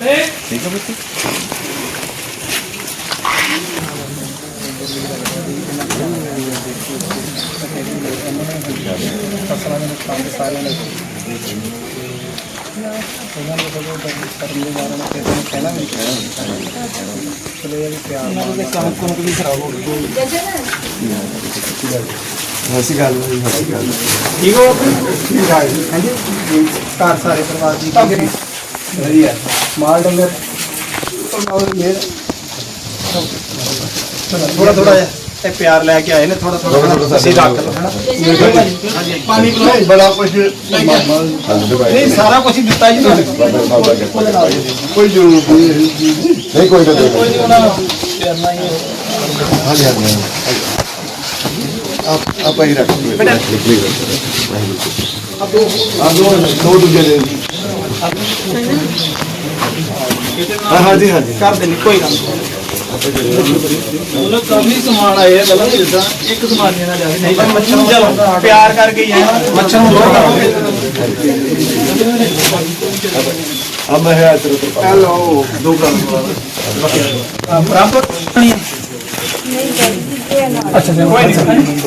ਬੈਠੋ ਬੱਚੇ ਫਸਲਾਂ ਦੇ ਨੁਕਸਾਨ ਦੇ ਸਾਰੇ ਨੇ ਉਹਨਾਂ ਨੂੰ ਜਦੋਂ ਕਰਨ ਦੇ ਬਾਰੇ में ਕਿਸੇ ਨੇ ਕਹਿਣਾ ਵੀ ਨਹੀਂ ਚਲੇ ਇਹ ਪਿਆਰ ਨਾਲ ਦੇ ਕੰਮ ਕੰਮ ਵੀ ਖਰਾਬ ਹੋ ਗਈ ਹਸੀ ਗੱਲ ਨਹੀਂ ਹਸੀ ਗੱਲ ਠੀਕ ਹੋ ਠੀਕ ਹੈ ਹਾਂਜੀ ਘਰ ਸਾਰੇ ਪਰਿਵਾਰ ਦੀ ਠੀਕ ਵਧੀਆ ਮਾਲ ਡੰਗਰ ਔਰ ਇਹ ਥੋੜਾ ਥੋੜਾ ਜਿਹਾ ਇਹ ਪਿਆਰ ਲੈ ਕੇ ਆਏ ਨੇ ਥੋੜਾ ਥੋੜਾ ਅਸੀਂ ਰੱਖ ਲਓ ਹਨਾ ਹਾਂਜੀ ਪਾਣੀ ਪਿਲਾਓ ਬੜਾ ਕੁਝ ਨਹੀਂ ਸਾਰਾ ਕੁਝ ਹੀ ਦਿੱਤਾ ਜੀ ਤੁਹਾਨੂੰ ਕੋਈ ਜ਼ਰੂਰਤ ਨਹੀਂ ਹੈ ਨਹੀਂ ਕੋਈ ਗੱਲ ਕੋਈ ਨਹੀਂ ਉਹਨਾਂ ਨੂੰ ਕਰਨਾ ਹੀ ਹੈ ਹਾਂਜੀ ਹਾਂਜੀ ਆਪ ਆਪਾਂ ਹੀ ਰੱਖ ਲਈਏ ਆ ਦੋ ਦੋ ਦੂਜੇ ਦੇ ਹਾਂ ਹਾਂਜੀ ਹਾਂਜੀ ਕਰ ਦੇਣੀ ਕੋਈ ਗੱਲ ਨਹੀਂ ਉਹਨਾਂ ਕਾਫੀ ਸਮਾਨ ਆਏ ਆ ਗੱਲਾਂ ਜਿੱਦਾਂ ਇੱਕ ਸਮਾਨ ਨਹੀਂ ਨਾ ਜਾਵੇ ਨਹੀਂ ਤਾਂ ਮੱਛਰ ਨੂੰ ਚਲੋ ਪਿਆਰ ਕਰਕੇ ਹੀ ਆਏ ਮੱਛਰ ਨੂੰ ਲੋੜ ਕਰੋਗੇ ਆ ਮੈਂ ਹੈ ਤੇਰੇ ਤੋਂ ਹੈਲੋ ਦੋ ਕੰਮ ਬਰਾਬਰ ਨਹੀਂ ਅੱਛਾ ਜੀ ਕੋਈ ਨਹੀਂ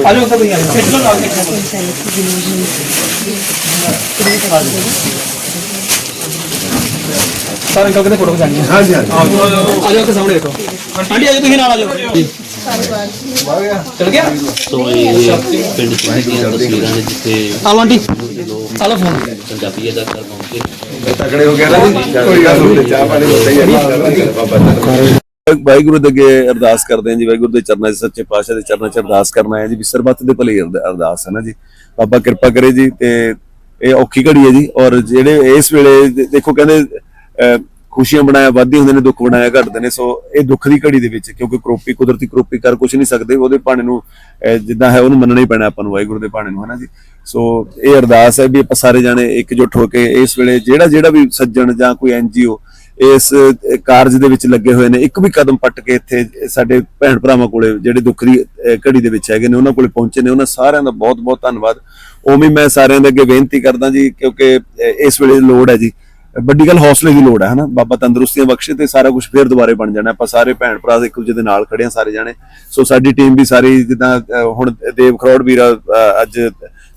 ਆ ਜਾਓ ਸਭ ਯਾਰ ਖੇਡ ਲਓ ਨਾਲ ਸਾਰੇ ਅੰਕਲ ਕਿਤੇ ਫੋਟੋ ਖਿਚਾਣੀ ਹਾਂਜੀ ਹਾਂਜੀ। ਆ ਜਾਓ ਕਿ ਸਾਹਮਣੇ ਦੇਖੋ। ਆਂਟੀ ਆ ਜਾਓ ਤੁਸੀਂ ਨਾਲ ਆ ਜਾਓ ਜੀ। ਚਲ ਗਿਆ? ਸੋ ਇਹ ਪਿੰਡ ਚੁਣੀ ਦੀਆਂ ਤਸਵੀਰਾਂ ਨੇ ਜਿੱਥੇ hello aunty. Hello phone. Punjabi ਅਦਾ ਕਰ ਪਹੁੰਚੇ ਤਕੜੇ ਹੋ ਗਿਆ ਨਾ। ਜੀ ਕੋਈ ਗੱਲ ਨਹੀਂ। ਚਾਹ ਪਾਣੀ ਹੁੰਦਾ ਹੀ। ਹੈ ਬਾਬਾ ਵਾਹਿਗੁਰੂ ਦੇ ਅੱਗੇ ਅਰਦਾਸ ਕਰਦੇ ਹਾਂ ਜੀ। ਵਾਹਿਗੁਰੂ ਦੇ ਚਰਨਾਂ 'ਚ ਸੱਚੇ ਪਾਤਸ਼ਾਹ ਦੇ ਚਰਨਾਂ 'ਚ ਅਰਦਾਸ ਕਰਨਾ ਹੈ ਜੀ। ਵੀ ਸਰਬੱਤ ਦੇ ਭਲੇ ਅਰਦ- ਅਰਦਾਸ ਹੈ ਨਾ ਜੀ। ਬਾਬਾ ਕਿਰਪਾ ਕਰੇ ਜੀ ਤੇ ਇਹ ਔਖੀ ਘੜੀ ਹੈ ਜੀ। ਔਰ ਜਿਹੜੇ ਇਸ ਵੇਲੇ ਦੇਖੋ ਕਹਿੰਦੇ ਅਹ, ਖੁਸ਼ੀਆਂ ਬਣਾਇਆ ਵਾਧੀ ਹੁੰਦੇ ਨੇ ਦੁੱਖ ਬਣਾਇਆ ਘਟਦੇ ਨੇ ਸੋ ਇਹ ਦੁੱਖ ਦੀ ਘੜੀ ਦੇ ਵਿੱਚ ਕਿਉਂਕਿ ਕਰੋਪੀ ਕੁਦਰਤੀ ਕਰੋਪੀ ਕਰ ਕੁਝ ਨਹੀਂ ਸਕਦੇ ਉਹਦੇ ਭਾਣੇ ਨੂੰ ਜਿੱਦਾਂ ਹੈ ਉਹਨੂੰ ਮੰਨਣਾ ਹੀ ਪੈਣਾ ਆਪਾਂ ਨੂੰ ਵਾਹਿਗੁਰੂ ਦੇ ਭਾਣੇ ਨੂੰ ਹੈ ਜੀ? ਸੋ ਇਹ ਅਰਦਾਸ ਹੈ ਵੀ ਆਪਾਂ ਸਾਰੇ ਜਾਣੇ ਇਕਜੁੱਟ ਹੋ ਕੇ ਇਸ ਵੇਲੇ ਜਿਹੜਾ ਜਿਹੜਾ ਵੀ ਸੱਜਣ ਜਾਂ ਕੋਈ ਐਨਜੀਓ ਇਸ ਕਾਰਜ ਦੇ ਵਿੱਚ ਲੱਗੇ ਹੋਏ ਨੇ ਇੱਕ ਵੀ ਕਦਮ ਪੱਟ ਕੇ ਇੱਥੇ ਸਾਡੇ ਭੈਣ ਭਰਾਵਾਂ ਕੋਲੇ ਜਿਹੜੇ ਦੁੱਖ ਦੀ ਘੜੀ ਦੇ ਵਿੱਚ ਹੈਗੇ ਨੇ ਉਹਨਾਂ ਕੋਲੇ ਪਹੁੰਚੇ ਨੇ ਉਹਨਾਂ ਸਾਰਿਆਂ ਦਾ ਬਹੁਤ ਬਹੁਤ ਧੰਨਵਾਦ। ਉਵੇਂ ਮੈਂ ਸਾਰਿਆਂ ਦੇ ਅੱਗੇ ਬੇਨਤੀ ਕਰਦਾ ਜੀ, ਕਿਉਂਕਿ ਇਸ ਵੇਲੇ ਲੋੜ ਹੈ ਜੀ। ਵੱਡੀ ਗੱਲ ਹੌਸਲੇ ਦੀ ਲੋੜ ਹੈ, ਹਨਾ? ਬਾਬਾ ਤੰਦਰੁਸਤੀਆਂ ਬਖਸ਼ੇ ਤੇ ਸਾਰਾ ਕੁਝ ਫੇਰ ਦੁਬਾਰੇ ਬਣ ਜਾਣਾ। ਆਪਾਂ ਸਾਰੇ ਭੈਣ ਭਰਾ ਇੱਕ ਦੂਜੇ ਦੇ ਨਾਲ ਖੜੇ ਆ ਸਾਰੇ ਜਾਣੇ। ਸੋ ਸਾਡੀ ਟੀਮ ਵੀ ਸਾਰੀ ਜਿੱਦਾਂ ਹੁਣ ਦੇਵ ਖਰੋੜ ਵੀਰਾ ਅੱਜ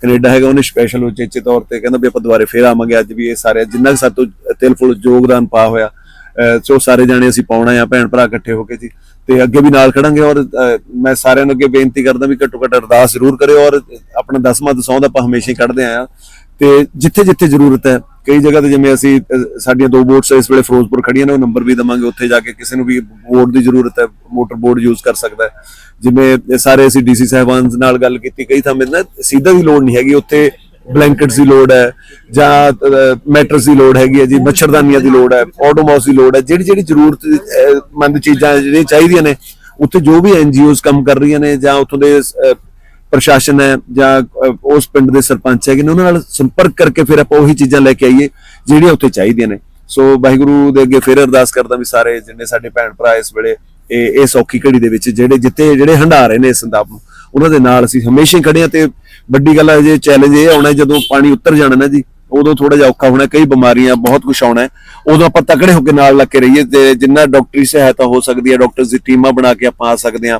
ਕੈਨੇਡਾ ਹੈਗਾ, ਉਹਨੇ ਸਪੈਸ਼ਲ ਉਚੇਚੇ ਤੌਰ ਤੇ ਕਹਿੰਦਾ ਵੀ ਆਪਾਂ ਦੁਬਾਰੇ ਫੇਰ ਆਵਾਂਗੇ। ਅੱਜ ਵੀ ਇਹ ਸਾਰੇ, ਜਿੰਨਾ ਕੁ ਸਾਡੇ ਤੋਂ ਤਿਲ ਫੁੱਲ ਯੋਗਦਾਨ ਪਾ ਹੋਇਆ ਸੋ ਸਾਰੇ ਜਾਣੇ ਅਸੀਂ ਪਾਉਣਾ ਆ, ਭੈਣ ਭਰਾ ਇਕੱਠੇ ਹੋ ਕੇ ਜੀ। ਤੇ ਅੱਗੇ ਵੀ ਨਾਲ ਖੜਾਂਗੇ ਔਰ ਮੈਂ ਸਾਰਿਆਂ ਨੂੰ ਅੱਗੇ ਬੇਨਤੀ ਕਰਦਾ ਵੀ ਘੱਟੋ ਘੱਟ ਅਰਦਾਸ ਜ਼ਰੂਰ ਕਰਿਓ ਔਰ ਆਪਣਾ ਦਸਵਾਂ ਦਸੌਂ ਆਪਾਂ ਹਮੇਸ਼ਾ ਹੀ ਕੱਢਦੇ ਆਏ ਆ ਤੇ ਜਿੱਥੇ ਜਿੱਥੇ ਜ਼ਰੂਰਤ ਹੈ, ਕਈ ਜਗ੍ਹਾ ਤੇ ਜਿਵੇਂ ਅਸੀਂ ਸਾਡੀਆਂ ਦੋ ਬੋਟਸ ਇਸ ਵੇਲੇ ਫਿਰੋਜ਼ਪੁਰ ਖੜੀਆਂ ਨੇ, ਉਹ ਨੰਬਰ ਵੀ ਦਵਾਂਗੇ, ਉੱਥੇ ਜਾ ਕੇ ਕਿਸੇ ਨੂੰ ਵੀ ਬੋਟ ਦੀ ਜ਼ਰੂਰਤ ਹੈ, ਮੋਟਰ ਬੋਟ ਯੂਜ਼ ਕਰ ਸਕਦਾ ਹੈ। ਜਿਵੇਂ ਸਾਰੇ ਅਸੀਂ ਡੀਸੀ ਸਾਹਿਬਾਨ ਨਾਲ ਗੱਲ ਕੀਤੀ, ਕਈ ਥਾਂ ਨਾ ਸਿੱਧਾ ਦੀ ਲੋੜ ਨਹੀਂ ਹੈਗੀ, ਉੱਥੇ ਬਲੈਂਕਟਸ ਦੀ ਲੋੜ ਹੈ ਜਾਂ ਮੈਟਰਸ ਦੀ ਲੋੜ ਹੈਗੀ ਹੈ ਜੀ, ਮੱਛਰਦਾਨੀਆਂ ਦੀ ਲੋੜ ਹੈ ਆਟੋਮੋਸ ਦੀ ਲੋੜ ਹੈ, ਜਿਹੜੀ ਜਿਹੜੀ ਜ਼ਰੂਰਤ ਮੰਦ ਚੀਜ਼ਾਂ ਜਿਹੜੀਆਂ ਚਾਹੀਦੀਆਂ ਨੇ, ਉੱਥੇ ਜੋ ਵੀ ਐਨਜੀਓਜ਼ ਕੰਮ ਕਰ ਰਹੀਆਂ ਨੇ ਜਾਂ ਉੱਥੋਂ ਦੇ ਪ੍ਰਸ਼ਾਸਨ ਹੈ ਜਾਂ ਉਸ ਪਿੰਡ ਦੇ ਸਰਪੰਚ ਹੈਗੇ ਨੇ, ਉਹਨਾਂ ਨਾਲ ਸੰਪਰਕ ਕਰਕੇ ਫਿਰ ਆਪਾਂ ਉਹੀ ਚੀਜ਼ਾਂ ਲੈ ਕੇ ਆਈਏ, ਜਿਹੜੀਆਂ ਉੱਥੇ ਚਾਹੀਦੀਆਂ ਨੇ। ਸੋ ਵਾਹਿਗੁਰੂ ਦੇ ਅੱਗੇ ਫਿਰ ਅਰਦਾਸ ਕਰਦਾ ਵੀ ਸਾਰੇ ਜਿੰਨੇ ਸਾਡੇ ਭੈਣ ਭਰਾ ਇਸ ਵੇਲੇ, ਇਹ ਸੌਖੀ ਘੜੀ ਦੇ ਵਿੱਚ ਜਿਹੜੇ ਜਿੱਤੇ ਜਿਹੜੇ ਹੰਡਾ ਰਹੇ ਨੇ ਇਸ ਸੰਤਾਪ ਨੂੰ ਉਹਨਾਂ ਦੇ ਨਾਲ ਅਸੀਂ ਹਮੇਸ਼ਾ ਹੀ ਖੜੇ ਹਾਂ ਤੇ ਵੱਡੀ ਗੱਲ ਹੈ ਜੇ ਚੈਲੰਜ ਇਹ ਆਉਣਾ ਜਦੋਂ ਪਾਣੀ ਉੱਤਰ ਜਾਣਾ ਨਾ ਜੀ, ਉਦੋਂ ਥੋੜਾ ਜਿਹਾ ਔਖਾ ਹੋਣਾ, ਕਈ ਬਿਮਾਰੀਆਂ, ਬਹੁਤ ਕੁਝ ਆਉਣਾ ਉਦੋਂ ਆਪਾਂ ਤਕੜੇ ਹੋ ਕੇ ਨਾਲ ਲੱਗ ਕੇ ਰਹੀਏ ਤੇ ਜਿੰਨਾ ਡਾਕਟਰੀ ਸਹਾਇਤਾ ਹੋ ਸਕਦੀ ਹੈ, ਡਾਕਟਰਸ ਦੀ ਟੀਮਾਂ ਬਣਾ ਕੇ ਆਪਾਂ ਆ ਸਕਦੇ ਹਾਂ।